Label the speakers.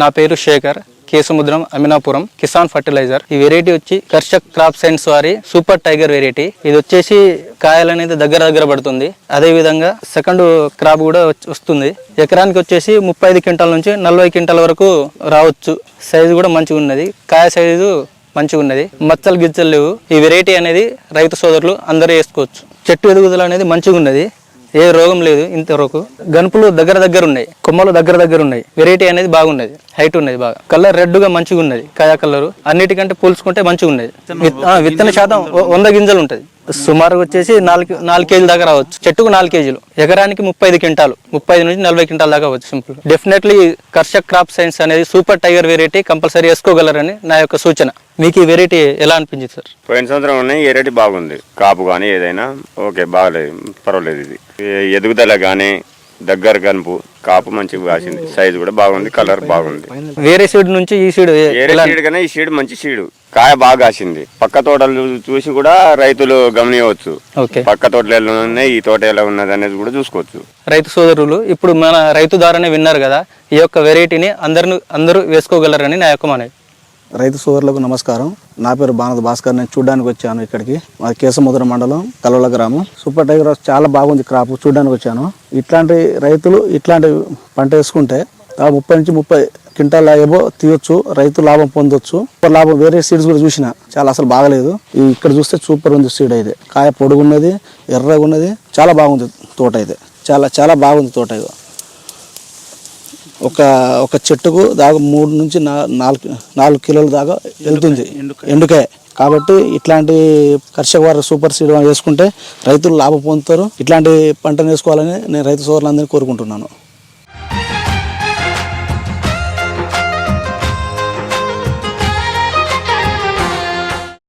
Speaker 1: నా పేరు శేఖర్ కేసముద్రం అమినాపురం కిసాన్ ఫర్టిలైజర్. ఈ వెరైటీ వచ్చి కర్షక్ క్రాప్ సైన్స్ వారి సూపర్ టైగర్ వెరైటీ ఇది వచ్చేసి కాయలు అనేది దగ్గర దగ్గర పడుతుంది. అదే విధంగా సెకండ్ క్రాప్ కూడా వస్తుంది. ఎకరానికి వచ్చేసి ముప్పై ఐదు క్వింటాల నుంచి నలభై క్వింటాల వరకు రావచ్చు. సైజు కూడా మంచిగా ఉన్నది. కాయ సైజు మంచిగా ఉన్నది. మచ్చలు గిచ్చలు లేవు. ఈ వెరైటీ అనేది రైతు సోదరులు అందరూ వేసుకోవచ్చు. చెట్టు ఎదుగుదల అనేది మంచిగా ఉన్నది. ఏ రోగం లేదు ఇంతవరకు. గనుపులు దగ్గర దగ్గర ఉన్నాయి కొమ్మలు దగ్గర దగ్గర ఉన్నాయి. వెరైటీ అనేది బాగున్నది హైట్ ఉన్నది బాగా. కలర్ రెడ్గా మంచిగా ఉన్నది కాయా కలర్ అన్నిటికంటే పోల్చుకుంటే మంచిగా ఉన్నది. విత్తన శాతం వంద గింజలు ఉంటది. సుమారు వచ్చేసి నాలుగు నాలుగు కేజీల దాకా రావచ్చు. చెట్టుకు నాలుగు కేజీలు. ఎకరానికి ముప్పై ఐదు క్వింటాలు ముప్పై ఐదు నుంచి నలభై క్వింటాల దాకా వచ్చు simple definitely Karshak crop science అనేది సూపర్ టైగర్ వెరైటీ కంపల్సరీ వేసుకోగలరని నా యొక్క సూచన. మీకు ఈ వెరైటీ ఎలా అనిపించింది సార్
Speaker 2: పోయిన సంవత్సరం ఉన్నాయి ఏ రేటు బాగుంది. కాపు కానీ ఏదైనా ఓకే బాగలేదు పర్వాలేదు ఇది. ఎదుగుదల కానీ దగ్గర కనుపు కాపు మంచిగా కాసింది. సైజు కూడా బాగుంది కలర్ బాగుంది.
Speaker 1: వేరే సీడ్ నుంచి ఈ సీడ్
Speaker 2: సీడ్ కన్నా ఈ సీడ్ మంచి సీడ్ కాయ బాగా కాసింది. పక్క తోటలు చూసి కూడా రైతులు గమనియవచ్చు.
Speaker 1: ఓకే.
Speaker 2: పక్క తోటలు ఎలా ఉన్నాయి ఈ తోట ఎలా ఉన్నది అనేది కూడా చూసుకోవచ్చు.
Speaker 1: రైతు సోదరులు ఇప్పుడు మన రైతు ద్వారానే విన్నారు కదా ఈ యొక్క వెరైటీని అందరు అందరూ వేసుకోగలరని నా యొక్క మనవి.
Speaker 3: రైతు సోదరులకు నమస్కారం. నా పేరు బానద భాస్కర్. నేను చూడడానికి వచ్చాను ఇక్కడికి. మా కేసముద్ర మండలం కలవల గ్రామం. సూపర్ టైగర్ చాలా బాగుంది క్రాప్. చూడడానికి వచ్చాను. ఇట్లాంటి రైతులు ఇట్లాంటి పంట వేసుకుంటే ముప్పై నుంచి ముప్పై క్వింటాల్ ఏవో తీయొచ్చు. రైతు లాభం పొందొచ్చు. లాభం. వేరే సీడ్స్ కూడా చూసిన చాలా అసలు బాగలేదు. ఇక్కడ చూస్తే సూపర్ ఉంది సీడ్ అయితే. కాయ పొడుగున్నది ఎర్రగా ఉన్నది చాలా బాగుంది తోట అయితే. చాలా చాలా బాగుంది తోట ఇది ఒక ఒక చెట్టుకు దాకా మూడు నుంచి నాలుగు నాలుగు కిలోల దాకా వెళ్తుంది. ఎండుకాయ. కాబట్టి ఇట్లాంటి కర్షక వారు సూపర్ సీడ్ వేసుకుంటే రైతులు లాభం పొందుతారు. ఇట్లాంటి పంటను వేసుకోవాలని నేను రైతు సోదరులందరినీ కోరుకుంటున్నాను.